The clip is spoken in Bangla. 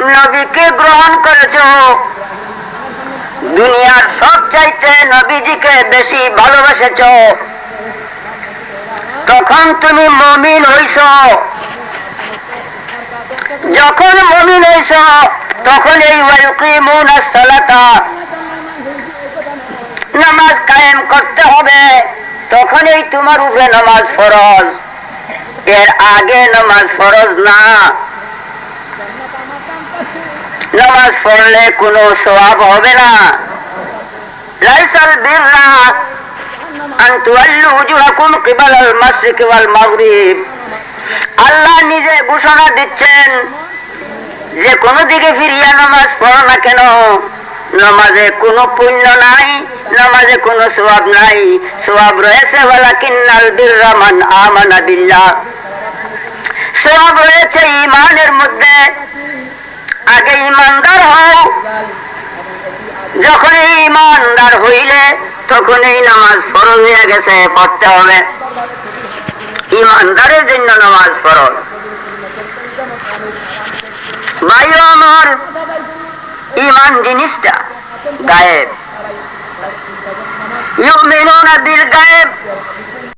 নবীকে গ্রহণ করেছ। দুনিয়ার সব চাইতে নবীজিকে বেশি ভালোবেসেছ। তখন তুমি মমিন হইছ। যখন মমিন হইছ, তখন এই ওয়ায়ুকিমুন সালাতা, নামাজ কায়েম করতে হবে। তখনই তোমার উপরে নামাজ ফরজ। এর আগে নামাজ ফরজ না। নামাজ পড়লে কোনো সওয়াব হবে না। বিররা আল্লাহ নিজে ঘোষণা দিচ্ছেন যে কোন দিকে ফিরিয়া নামাজ পড়ো না কেন। নামাজে কোনো পুণ্য নাই, নামাজে কোনো সোয়াব নাই। সোয়াব রয়েছে বলা কিন্নাল বিররামান আমানা বিল্লাহ। সোয়াব রয়েছে ইমানের মধ্যে। আগে ইমানদার হও। যখন ইমানদার হইলে তখন এই নামাজ ফরজ হয়ে গেছে, পড়তে হবে। ইমানদারের জন্য নামাজ ফরজ। ভাই আমার, ইমান জিনিসটা গায়েব। ইউমিনুনা বিল গায়েব।